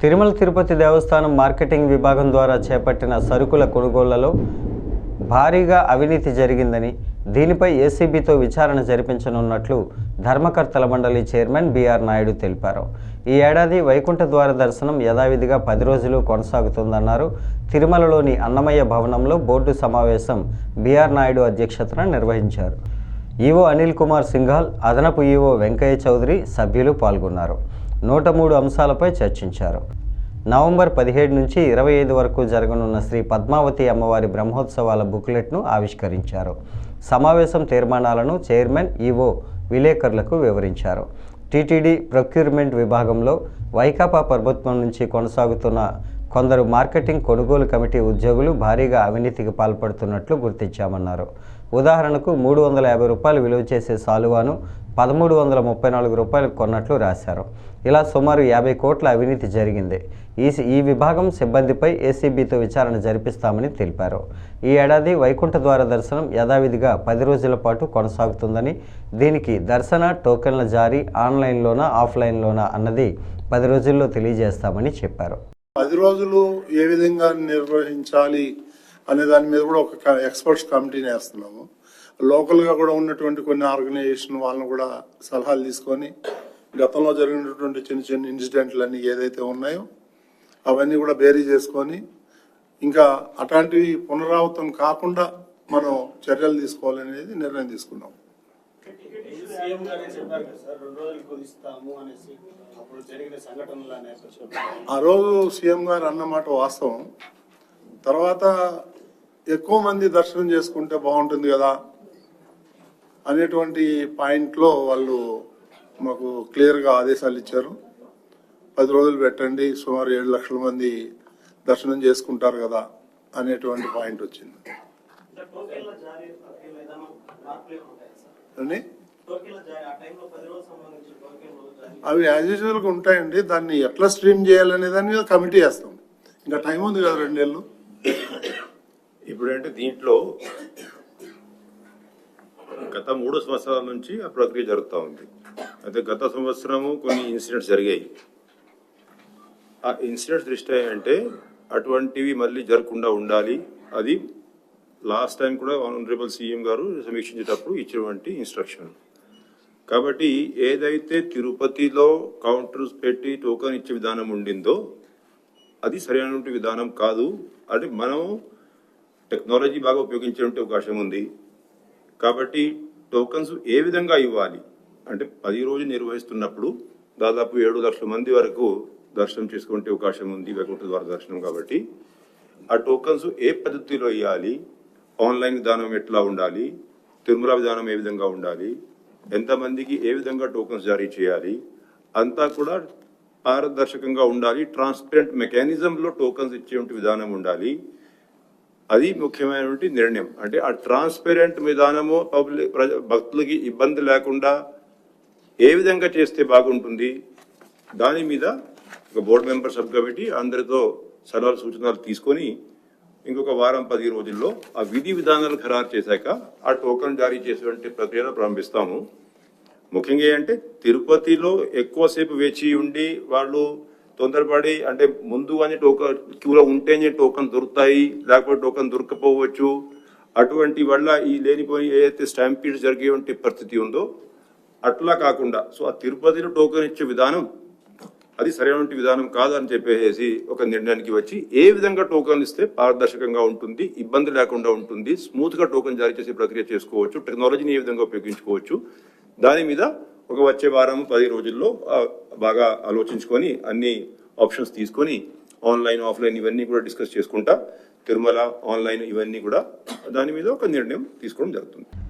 తిరుమల తిరుపతి దేవస్థానం marketing విభాగం ద్వారా చేపట్టిన సరుకుల కొనుగోళ్ళలో భారీగా అవినీతి జరిగిందని దీనిపై ఏసీబీతో విచారణ జరిపించనున్నట్లు ధర్మకర్తల మండలి చైర్మన్ బీఆర్ నాయుడు తెలిపారు. ఈ ఏడాది వైకుంఠ ద్వార దర్శనం యథావిధిగా పది రోజులు కొనసాగుతుందన్నారు. తిరుమలలోని అన్నమయ్య భవనంలో బోర్డు సమావేశం బీఆర్ నాయుడు అధ్యక్షతన నిర్వహించారు. ఈవో అనిల్ కుమార్ సింఘాల్ అదనపు ఈవో వెంకయ్య చౌదరి సభ్యులు పాల్గొన్నారు. నూట మూడు అంశాలపై చర్చించారు. నవంబర్ పదిహేడు నుంచి ఇరవై ఐదు వరకు జరగనున్న శ్రీ పద్మావతి అమ్మవారి బ్రహ్మోత్సవాల బుక్లెట్ను ఆవిష్కరించారు. సమావేశం తీర్మానాలను చైర్మన్ ఈవో విలేకరులకు వివరించారు. టీటీడీ ప్రొక్యూర్మెంట్ విభాగంలో వైకాపా ప్రభుత్వం నుంచి కొనసాగుతున్న కొందరు మార్కెటింగ్ కొనుగోలు కమిటీ ఉద్యోగులు భారీగా అవినీతికి పాల్పడుతున్నట్లు గుర్తించామన్నారు. ఉదాహరణకు మూడు వందల యాభై రూపాయలు విలువ చేసే సాలువాను పదమూడు వందల ముప్పై నాలుగు రూపాయలు కొన్నట్లు రాశారు. ఇలా సుమారు యాభై కోట్ల అవినీతి జరిగింది. ఈ ఈ విభాగం సిబ్బందిపై ఏసీబీతో విచారణ జరిపిస్తామని తెలిపారు. ఈ ఏడాది వైకుంఠ ద్వార దర్శనం యథావిధిగా పది రోజుల పాటు కొనసాగుతుందని దీనికి దర్శన టోకెన్ల జారీ ఆన్లైన్లోనా ఆఫ్లైన్లోనా అన్నది పది రోజుల్లో తెలియజేస్తామని చెప్పారు. పది రోజులు ఏ విధంగా నిర్వహించాలి అనే దాని మీద కూడా ఒక ఎక్స్పర్ట్స్ కమిటీని వేస్తున్నాము. లోకల్గా కూడా ఉన్నటువంటి కొన్ని ఆర్గనైజేషన్ వాళ్ళని కూడా సలహాలు తీసుకొని గతంలో జరిగినటువంటి చిన్న చిన్న ఇన్సిడెంట్లు అన్ని ఏదైతే ఉన్నాయో అవన్నీ కూడా బేరీ చేసుకొని ఇంకా అట్లాంటివి పునరావృతం కాకుండా మనం చర్యలు తీసుకోవాలనేది నిర్ణయం తీసుకున్నాం. ఆ రోజు సీఎం గారు అన్నమాట వాస్తవం. తర్వాత ఎక్కువ మంది దర్శనం చేసుకుంటే బాగుంటుంది కదా అనేటువంటి పాయింట్లో వాళ్ళు మాకు క్లియర్గా ఆదేశాలు ఇచ్చారు. పది రోజులు పెట్టండి సుమారు ఏడు లక్షల మంది దర్శనం చేసుకుంటారు కదా అనేటువంటి పాయింట్ వచ్చింది. అవి యాజ్ యూజువల్గా ఉంటాయండి. దాన్ని ఎట్లా స్ట్రీమ్ చేయాలనే దాని మీద కమిటీ వేస్తాం. ఇంకా టైం ఉంది కదా రెండేళ్ళు ఇప్పుడంటే దీంట్లో గత మూడు సంవత్సరాల నుంచి ఆ ప్రక్రియ జరుగుతూ ఉంది. అయితే గత సంవత్సరము కొన్ని ఇన్సిడెంట్స్ జరిగాయి. ఆ ఇన్సిడెంట్స్ దృష్ట్యా అంటే అటువంటివి మళ్ళీ జరగకుండా ఉండాలి. అది లాస్ట్ టైం కూడా ఆనరబుల్ సీఎం గారు సమీక్షించేటప్పుడు ఇచ్చినటువంటి ఇన్స్ట్రక్షన్. కాబట్టి ఏదైతే తిరుపతిలో కౌంటర్స్ పెట్టి టోకన్ ఇచ్చే విధానం ఉండిందో అది సరైనటువంటి విధానం కాదు. అంటే మనం టెక్నాలజీ బాగా ఉపయోగించే అవకాశం ఉంది. కాబట్టి టోకన్స్ ఏ విధంగా ఇవ్వాలి? అంటే పది రోజులు నిర్వహిస్తున్నప్పుడు దాదాపు ఏడు లక్షల మంది వరకు దర్శనం చేసుకుంటే అవకాశం ఉంది వైకుంఠ ద్వార దర్శనం కాబట్టి. ఆ టోకన్స్ ఏ పద్ధతిలో ఇవ్వాలి? ఆన్లైన్ విధానం ఎట్లా ఉండాలి? తిరుమల విధానం ఏ విధంగా ఉండాలి? ఎంతమందికి ఏ విధంగా టోకన్స్ జారీ చేయాలి? అంతా కూడా పారదర్శకంగా ఉండాలి. ట్రాన్స్పరెంట్ మెకానిజంలో టోకన్స్ ఇచ్చే విధానం ఉండాలి. అది ముఖ్యమైనటువంటి నిర్ణయం. అంటే ఆ ట్రాన్స్పరెంట్ విధానము పబ్లిక్ ప్రజ- భక్తులకి ఇబ్బంది లేకుండా ఏ విధంగా చేస్తే బాగుంటుంది దాని మీద ఒక బోర్డు మెంబర్ సబ్ కమిటీ అందరితో సలహాలు సూచనలు తీసుకొని ఇంకొక వారం పది రోజుల్లో ఆ విధి విధానాలు ఖరారు చేశాక ఆ టోకన్ జారీ చేసేటువంటి ప్రక్రియను ప్రారంభిస్తాము. ముఖ్యంగా ఏంటంటే తిరుపతిలో ఎక్కువసేపు వేచి ఉండి వాళ్ళు తొందరపడి అంటే ముందు అని టోకన్ క్యూలో ఉంటేనే టోకన్ దొరుకుతాయి లేకపోతే టోకన్ దొరకపోవచ్చు. అటువంటి వల్ల ఈ లేనిపోయి ఏదైతే స్టాంపీడ్ జరిగేటువంటి పరిస్థితి ఉందో అట్లా కాకుండా సో ఆ తిరుపతిలో టోకన్ ఇచ్చే విధానం అది సరైనటువంటి విధానం కాదని చెప్పేసి ఒక నిర్ణయానికి వచ్చి ఏ విధంగా టోకన్ ఇస్తే పారదర్శకంగా ఉంటుంది ఇబ్బంది లేకుండా ఉంటుంది స్మూత్గా టోకన్ జారీ చేసే ప్రక్రియ చేసుకోవచ్చు టెక్నాలజీని ఏ విధంగా ఉపయోగించుకోవచ్చు దాని మీద ఒక వచ్చే వారం పది రోజుల్లో బాగా ఆలోచించుకొని అన్ని ఆప్షన్స్ తీసుకొని ఆన్లైన్ ఆఫ్లైన్ ఇవన్నీ కూడా డిస్కస్ చేసుకుంటా తిరుమల ఆన్లైన్ ఇవన్నీ కూడా దాని మీద ఒక నిర్ణయం తీసుకోవడం జరుగుతుంది.